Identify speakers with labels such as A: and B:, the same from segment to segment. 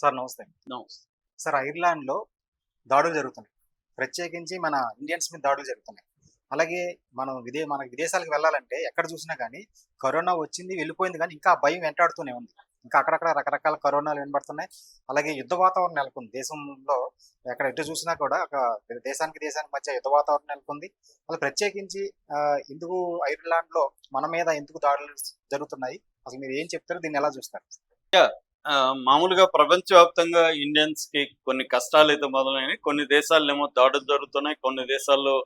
A: Sir నమస్తే. Sir ఐర్లాండ్లో దాడులు జరుగుతున్నాయి. ప్రత్యేకించి మన ఇండియన్స్ మీద దాడులు జరుగుతున్నాయి. అలాగే మనం విదే మన విదేశాలకు వెళ్ళాలంటే ఎక్కడ చూసినా కానీ కరోనా వచ్చింది వెళ్ళిపోయింది కానీ ఇంకా ఆ భయం వెంటాడుతూనే ఉంది. ఇంకా అక్కడక్కడ రకరకాల కరోనాలు వినబడుతున్నాయి. అలాగే యుద్ధ వాతావరణం నెలకొంది. దేశంలో ఎక్కడ ఎటు చూసినా కూడా ఒక దేశానికి దేశానికి మధ్య యుద్ధ వాతావరణం నెలకొంది. అలా ప్రత్యేకించి ఎందుకు ఐర్లాండ్లో మన మీద ఎందుకు దాడులు జరుగుతున్నాయి? అసలు మీరు ఏం చెప్తారు దీన్ని ఎలా చూస్తారు?
B: మామూలుగా ప్రపంచవ్యాప్తంగా ఇండియన్స్కి కొన్ని కష్టాలు అయితే మొదలైనవి కొన్ని దేశాల్లో ఏమో దాడులు జరుగుతున్నాయి కొన్ని దేశాల్లో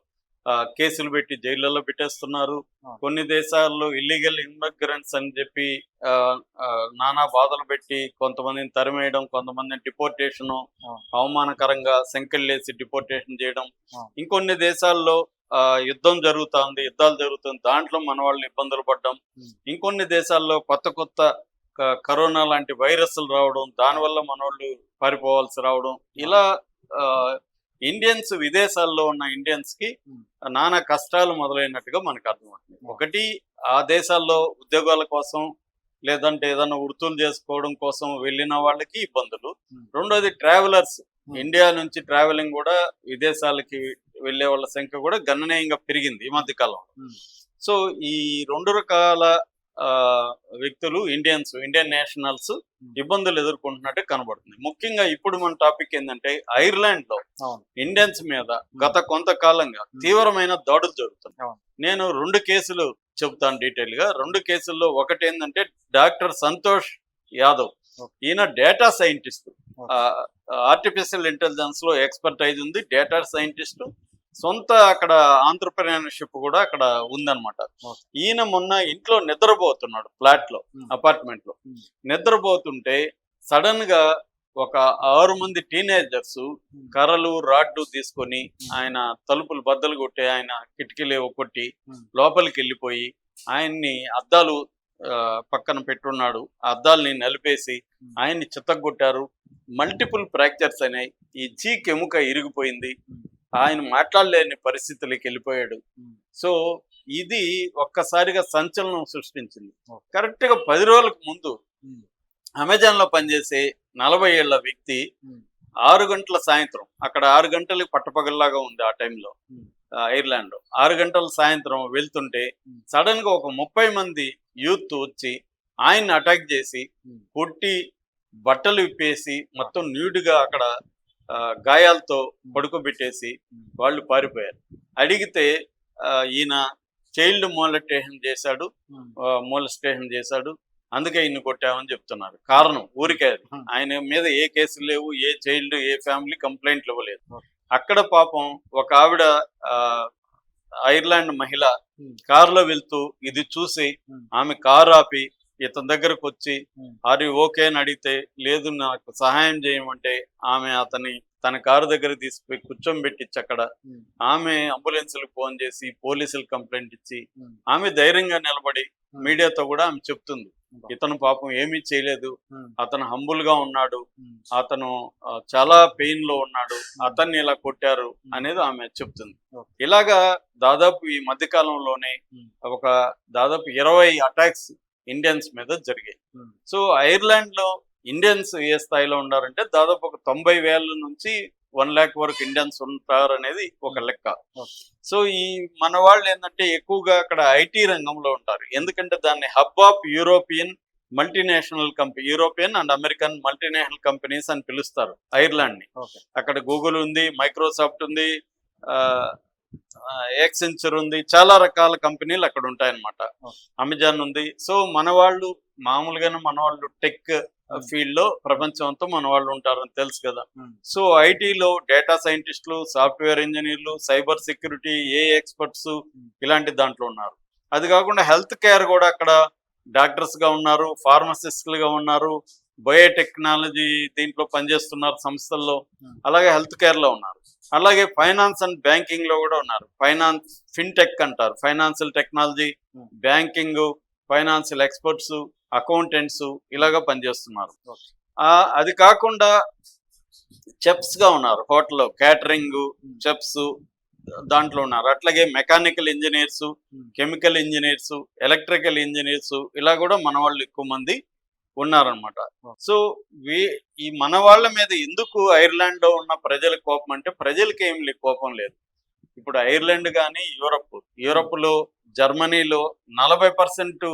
B: కేసులు పెట్టి జైళ్ళలో పెట్టేస్తున్నారు. కొన్ని దేశాల్లో ఇల్లీగల్ ఇమిగ్రెంట్స్ అని చెప్పి నానా బాధలు పెట్టి కొంతమందిని తరిమేయడం కొంతమందిని డిపోర్టేషన్. అవమానకరంగా సంకెళ్ళేసి డిపోర్టేషన్ చేయడం. ఇంకొన్ని దేశాల్లో ఆ, యుద్ధం జరుగుతుంది యుద్ధాలు జరుగుతుంది దాంట్లో మన వాళ్ళు ఇబ్బందులు పడ్డం. ఇంకొన్ని దేశాల్లో కొత్త కొత్త కరోనా లాంటి వైరస్లు రావడం దానివల్ల మనోళ్ళు పారిపోవాల్సి రావడం ఇలా ఇండియన్స్ విదేశాల్లో ఉన్న
A: ఇండియన్స్కి.
B: నానా కష్టాలు మొదలైనట్టుగా మనకు అర్థమవుతుంది ఒకటి ఆ దేశాల్లో ఉద్యోగాల కోసం లేదంటే ఏదైనా వృత్తులు చేసుకోవడం కోసం వెళ్ళిన వాళ్ళకి ఇబ్బందులు. రెండోది ట్రావెలర్స్. ఇండియా నుంచి ట్రావెలింగ్ కూడా విదేశాలకి వెళ్ళే వాళ్ళ సంఖ్య కూడా గణనీయంగా పెరిగింది ఈ మధ్య కాలంలో. సో ఈ రెండు రకాల వ్యక్తులు ఇండియన్స్ ఇండియన్ నేషనల్స్ ఇబ్బందులు ఎదుర్కొంటున్నట్టు కనబడుతుంది. ముఖ్యంగా ఇప్పుడు మన టాపిక్ ఏంటంటే
A: ఐర్లాండ్లో
B: ఇండియన్స్ మీద గత కొంతకాలంగా తీవ్రమైన దాడులు జరుగుతున్నాయి. నేను రెండు కేసులు చెబుతాను డీటెయిల్గా రెండు కేసుల్లో ఒకటి ఏంటంటే డాక్టర్ సంతోష్ యాదవ్. ఈయన డేటా సైంటిస్ట్. ఆర్టిఫిషియల్ ఇంటెలిజెన్స్లో ఎక్స్పర్టైజ్ ఉంది. డేటా సైంటిస్ట్ సొంత అక్కడ ఆంటర్ప్రినర్షిప్ కూడా అక్కడ ఉందన్నమాట. ఈయన మొన్న ఇంట్లో నిద్రపోతున్నాడు ఫ్లాట్లో.
A: అపార్ట్మెంట్లో.
B: నిద్రపోతుంటే సడన్గా ఒక ఆరు మంది టీనేజర్స్ కర్రలు రాడ్డు తీసుకొని ఆయన తలుపులు బద్దలు కొట్టి ఆయన కిటికీలు కొట్టి
A: Hmm.
B: లోపలికి వెళ్ళిపోయి ఆయన్ని అద్దాలు పక్కన పెట్టున్నాడు అద్దాలని నలిపేసి. ఆయన్ని చిత్తగొట్టారు మల్టిపుల్ ఫ్రాక్చర్స్ అయినాయి ఈ చీక్ ఎముక ఇరిగిపోయింది. ఆయన మాట్లాడలేని పరిస్థితులకి వెళ్ళిపోయాడు. సో ఇది ఒక్కసారిగా సంచలనం సృష్టించింది. కరెక్ట్గా పది రోజులకు ముందు. అమెజాన్లో పనిచేసే నలభై ఏళ్ళ వ్యక్తి. ఆరు గంటల సాయంత్రం అక్కడ ఆరు గంటలకు పట్టపగల్లాగా ఉంది ఆ టైంలో. ఐర్లాండ్లో ఆరు గంటల సాయంత్రం వెళ్తుంటే. సడన్గా ఒక ముప్పై మంది యూత్ వచ్చి ఆయన్ని అటాక్ చేసి. కొట్టి బట్టలు విప్పేసి మొత్తం న్యూడ్గా అక్కడ గాయాలతో పడుకోబెట్టేసి. వాళ్ళు పారిపోయారు అడిగితే ఈయన చైల్డ్ మోలటేషన్ చేశాడు మోలస్టేషన్ చేశాడు అందుకే ఇన్ని కొట్టామని చెప్తున్నారు కారణం ఊరికే. ఆయన మీద ఏ కేసులు లేవు ఏ చైల్డ్ ఏ ఫ్యామిలీ కంప్లైంట్లు ఇవ్వలేదు. అక్కడ పాపం ఒక ఆవిడ ఐర్లాండ్ మహిళ. కారులో వెళ్తూ ఇది చూసి. ఆమె కారు ఆపి ఇతని దగ్గరకు వచ్చి. అది ఓకే అని అడిగితే లేదు నాకు సహాయం చేయమంటే ఆమె అతని తన కారు దగ్గర తీసుకుపోయి కూర్చోబెట్టించి అక్కడ. ఆమె అంబులెన్స్లకు ఫోన్ చేసి పోలీసులకు కంప్లైంట్ ఇచ్చి. ఆమె ధైర్యంగా నిలబడి. మీడియాతో కూడా ఆమె చెప్తుంది. ఇతను పాపం ఏమీ చేయలేదు. అతను హంబుల్గా ఉన్నాడు. అతను చాలా పెయిన్లో ఉన్నాడు అతన్ని ఇలా కొట్టారు. అనేది ఆమె చెప్తుంది. ఇలాగా దాదాపు ఈ మధ్య కాలంలోనే. ఒక దాదాపు ఇరవై అటాక్స్ ఇండియన్స్ మీద జరిగాయి
A: Hmm.
B: సో ఐర్లాండ్లో ఇండియన్స్ ఏ స్థాయిలో ఉన్నారంటే దాదాపు ఒక తొంభై వేల నుంచి వన్ ల్యాక్ వరకు ఇండియన్స్ ఉంటారు అనేది ఒక లెక్క
A: Okay.
B: సో ఈ మన వాళ్ళు ఏంటంటే ఎక్కువగా అక్కడ ఐటీ రంగంలో ఉంటారు ఎందుకంటే దాన్ని hub of European multinational company European and American multinational companies అని పిలుస్తారు
A: ఐర్లాండ్ని.
B: అక్కడ గూగుల్ ఉంది మైక్రోసాఫ్ట్ ఉంది ఎక్సెంచర్ ఉంది చాలా రకాల కంపెనీలు అక్కడ ఉంటాయన్నమాట. అమెజాన్ ఉంది సో మన వాళ్ళు మామూలుగానే మన వాళ్ళు టెక్. ఫీల్డ్లో ప్రపంచం అంతా మన వాళ్ళు ఉంటారని తెలుసు కదా. సో ఐటీలో డేటా సైంటిస్టులు సాఫ్ట్వేర్ ఇంజనీర్లు సైబర్ సెక్యూరిటీ ఏ ఎక్స్పర్ట్స్ ఇలాంటి దాంట్లో ఉన్నారు అది కాకుండా హెల్త్ కేర్ కూడా అక్కడ డాక్టర్స్గా ఉన్నారు ఫార్మసిస్టులు గా ఉన్నారు బయోటెక్నాలజీ దీంట్లో పనిచేస్తున్నారు సంస్థల్లో. అలాగే హెల్త్ కేర్లో ఉన్నారు అలాగే ఫైనాన్స్ అండ్ బ్యాంకింగ్లో కూడా ఉన్నారు. ఫైనాన్స్ ఫిన్టెక్ అంటారు. Financial technology
A: Hmm.
B: Banking financial experts accountants ఇలాగా పనిచేస్తున్నారు. అది కాకుండా చెఫ్స్గా ఉన్నారు. హోటల్లో క్యాటరింగ్ చెఫ్స్ దాంట్లో ఉన్నారు. అట్లాగే mechanical engineers chemical engineers electrical engineers ఇలా కూడా మన వాళ్ళు ఎక్కువ మంది ఉన్నారనమాట సో వీ ఈ మన వాళ్ళ మీద ఎందుకు ఐర్లాండ్లో ఉన్న ప్రజల కోపం అంటే ప్రజలకి ఏం కోపం లేదు. ఇప్పుడు ఐర్లాండ్ కానీ యూరప్ యూరప్లో జర్మనీలో నలభై పర్సెంట్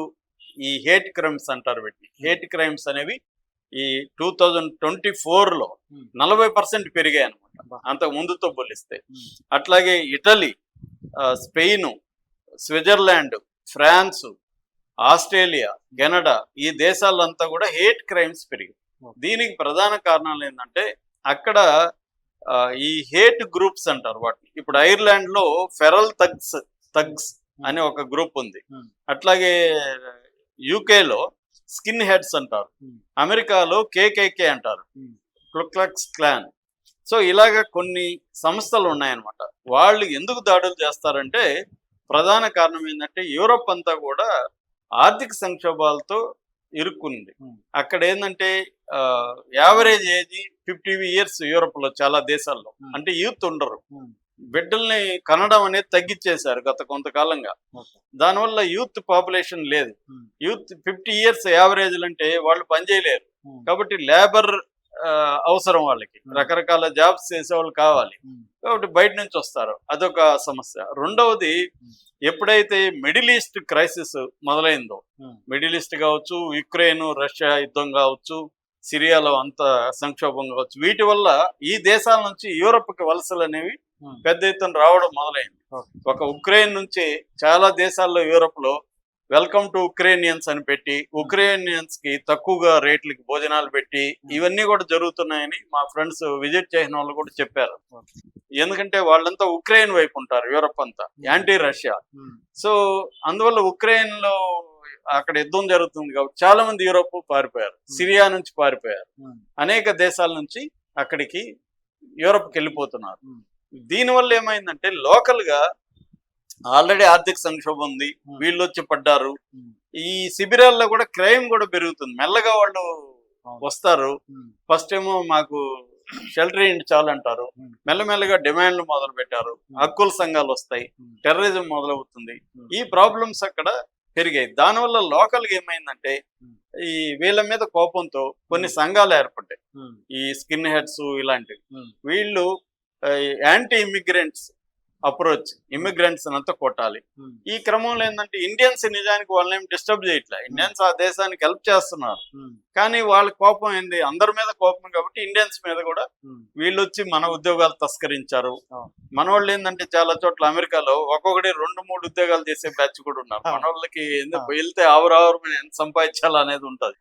B: ఈ హేట్ క్రైమ్స్ అంటారు వీటిని. హేట్ క్రైమ్స్ అనేవి ఈ టూ థౌజండ్ ట్వంటీ
A: ఫోర్లో.
B: నలభై పర్సెంట్ పెరిగాయి అనమాట. అంత ముందుతో పోలిస్తే. అట్లాగే Italy Spain Switzerland France Australia Canada ఈ దేశాలంతా కూడా హేట్ క్రైమ్స్ పెరిగాయి
A: Okay.
B: దీనికి ప్రధాన కారణాలు ఏంటంటే అక్కడ ఈ హేట్ గ్రూప్స్ అంటారు వాటిని ఇప్పుడు ఐర్లాండ్లో ఫెరల్ తగ్స్ తగ్స్ అనే ఒక గ్రూప్ ఉంది. అట్లాగే యూకేలో స్కిన్ హెడ్స్ అంటారు. అమెరికాలో కేకేకే అంటారు. క్లుక్లక్స్ క్లాన్ సో ఇలాగ కొన్ని సంస్థలు ఉన్నాయన్నమాట వాళ్ళు ఎందుకు దాడులు చేస్తారంటే ప్రధాన కారణం ఏంటంటే యూరోప్ అంతా కూడా ఆర్థిక సంక్షోభాలతో ఇరుక్కుంది. అక్కడ ఏంటంటే యావరేజ్ ఏజ్ ఫిఫ్టీ ఇయర్స్ యూరోప్లో చాలా దేశాల్లో. అంటే యూత్ ఉండరు. బిడ్డల్ని కనడం అనేది తగ్గించేశారు గత కొంతకాలంగా దానివల్ల యూత్ పాపులేషన్ లేదు. యూత్ ఫిఫ్టీ ఇయర్స్ యావరేజ్ అంటే వాళ్ళు పనిచేయలేరు. కాబట్టి లేబర్ అవసరం వాళ్ళకి. రకరకాల జాబ్స్ చేసేవాళ్ళు కావాలి. కాబట్టి బయట నుంచి వస్తారు అదొక సమస్య రెండవది ఎప్పుడైతే మిడిల్ ఈస్ట్ క్రైసిస్ మొదలైందో. మిడిల్ ఈస్ట్ కావచ్చు యుక్రెయిన్ రష్యా యుద్ధం కావచ్చు సిరియాలో అంత సంక్షోభం కావచ్చు వీటి వల్ల ఈ దేశాల నుంచి యూరప్కి వలసలు అనేవి. పెద్ద ఎత్తున రావడం మొదలైంది. ఒక ఉక్రెయిన్ నుంచి చాలా దేశాల్లో యూరోప్లో వెల్కమ్ టు ఉక్రేనియన్స్ అని పెట్టి ఉక్రేనియన్స్కి తక్కువగా రేట్లకి భోజనాలు పెట్టి ఇవన్నీ కూడా జరుగుతున్నాయని మా ఫ్రెండ్స్ విజిట్ చేసిన వాళ్ళు కూడా చెప్పారు. ఎందుకంటే వాళ్ళంతా ఉక్రెయిన్ వైపు ఉంటారు యూరప్ అంతా యాంటీ రష్యా
A: Hmm.
B: సో అందువల్ల ఉక్రెయిన్లో అక్కడ యుద్ధం జరుగుతుంది కాబట్టి చాలా మంది యూరోప్ పారిపోయారు సిరియా నుంచి పారిపోయారు
A: Hmm.
B: అనేక దేశాల నుంచి అక్కడికి యూరోప్కి వెళ్ళిపోతున్నారు
A: Hmm.
B: దీనివల్ల ఏమైందంటే లోకల్గా ఆల్రెడీ ఆర్థిక సంక్షోభం ఉంది. వీళ్ళు వచ్చి పడ్డారు. ఈ శిబిరాల్లో కూడా క్రైమ్ కూడా పెరుగుతుంది మెల్లగా వాళ్ళు. వస్తారు. ఫస్ట్ ఏమో మాకు షెల్టర్ ఇంటి చాలు అంటారు. మెల్లమెల్లగా డిమాండ్లు మొదలు పెట్టారు. హక్కుల సంఘాలు వస్తాయి. టెర్రరిజం మొదలవుతుంది. ఈ ప్రాబ్లమ్స్ అక్కడ పెరిగాయి దానివల్ల లోకల్గా ఏమైందంటే. ఈ వీళ్ళ మీద కోపంతో కొన్ని సంఘాలు ఏర్పడ్డాయి. ఈ స్కిన్ హెడ్స్ ఇలాంటివి. వీళ్ళు యాంటీ ఇమిగ్రెంట్స్ అప్రోచ్ ఇమిగ్రెంట్స్ అంతా కొట్టాలి
A: Hmm.
B: ఈ క్రమంలో ఏంటంటే ఇండియన్స్ నిజానికి వాళ్ళని డిస్టర్బ్ చేయట్లే ఇండియన్స్ ఆ దేశానికి హెల్ప్ చేస్తున్నారు
A: Hmm.
B: కానీ వాళ్ళ కోపం ఏంది అందరి మీద కోపం కాబట్టి ఇండియన్స్ మీద కూడా. వీళ్ళు వచ్చి మన ఉద్యోగాలు తస్కరించారు. మన వాళ్ళు ఏంటంటే చాలా చోట్ల అమెరికాలో ఒక్కొక్కటి రెండు మూడు ఉద్యోగాలు చేసే బ్యాచ్ కూడా ఉన్నారు. మన వాళ్ళకి. వెళ్తే ఆవురావురు ఎంత సంపాదించాలా అనేది ఉంటది.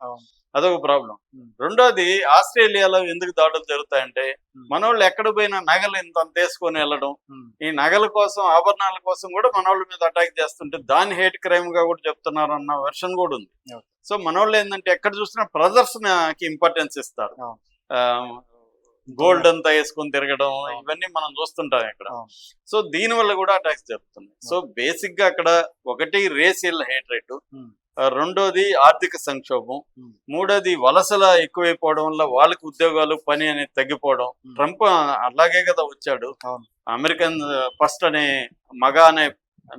B: అదొక ప్రాబ్లం. రెండోది ఆస్ట్రేలియాలో ఎందుకు దాడులు జరుగుతాయంటే. మన వాళ్ళు ఎక్కడ పోయినా నగలు ఇంత అంత వేసుకొని వెళ్ళడం. ఈ నగల కోసం ఆభరణాల కోసం కూడా మన వాళ్ళ మీద అటాక్ చేస్తుంటే దాన్ని హేట్ క్రైమ్గా కూడా చెప్తున్నారు అన్న వెర్షన్ కూడా ఉంది. సో మన వాళ్ళు ఏంటంటే ఎక్కడ చూసినా ప్రదర్శనకి ఇంపార్టెన్స్ ఇస్తారు. గోల్డ్ అంతా వేసుకొని తిరగడం. ఇవన్నీ మనం చూస్తుంటాం ఇక్కడ. సో దీని వల్ల కూడా అటాక్స్ జరుగుతున్నాయి సో బేసిక్గా అక్కడ ఒకటి రేసియల్ హేట్రేట్
A: Hmm.
B: రెండోది ఆర్థిక సంక్షోభం. మూడోది వలసల ఎక్కువైపోవడం వల్ల వాళ్ళకి ఉద్యోగాలు పని అనేది తగ్గిపోవడం. ట్రంప్ అలాగే కదా వచ్చాడు. అమెరికన్ ఫస్ట్ అనే మగ అనే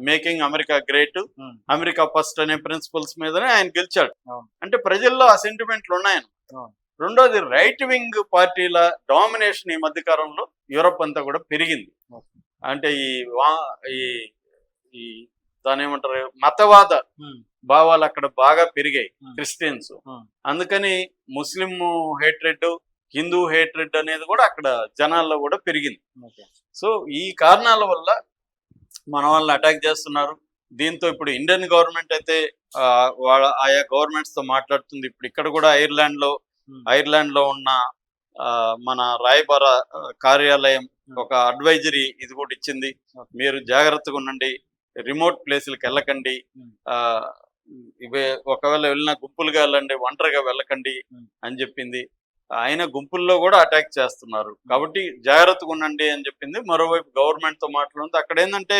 B: making America great
A: Hmm.
B: America first అనే ప్రిన్సిపల్స్ మీదనే ఆయన గెలిచాడు
A: అవును.
B: అంటే ప్రజల్లో ఆ సెంటిమెంట్లు ఉన్నాయని
A: అవును.
B: రెండోది రైట్ వింగ్ పార్టీల డామినేషన్ ఈ మధ్య కాలంలో యూరప్ అంతా కూడా పెరిగింది. అంటే ఈ వా- ఈ దాని ఏమంటారు మతవాద
A: Hmm.
B: భావాలు అక్కడ బాగా పెరిగాయి
A: Hmm.
B: Christians
A: Hmm.
B: అందుకని ముస్లిం హేట్రెడ్ హిందూ హేట్రెడ్ అనేది కూడా అక్కడ జనాల్లో కూడా పెరిగింది. సో ఈ కారణాల వల్ల మన వాళ్ళని అటాక్ చేస్తున్నారు దీంతో ఇప్పుడు ఇండియన్ గవర్నమెంట్ అయితే వాళ్ళ ఆయా గవర్నమెంట్స్తో మాట్లాడుతుంది ఇప్పుడు ఇక్కడ కూడా ఐర్లాండ్లో
A: Hmm.
B: ఐర్లాండ్లో ఉన్న మన రాయబార కార్యాలయం
A: Hmm.
B: ఒక అడ్వైజరీ ఇది కూడా ఇచ్చింది. మీరు జాగ్రత్తగా ఉండండి రిమోట్ ప్లేసులకు వెళ్ళకండి
A: Hmm.
B: ఆ ఇవే ఒకవేళ వెళ్ళిన గుంపులుగా వెళ్ళండి ఒంటరిగా వెళ్ళకండి. అని చెప్పింది ఆయన గుంపుల్లో కూడా అటాక్ చేస్తున్నారు కాబట్టి జాగ్రత్తగా ఉండండి అని చెప్పింది మరోవైపు గవర్నమెంట్తో మాట్లాడుతుంది అక్కడ ఏంటంటే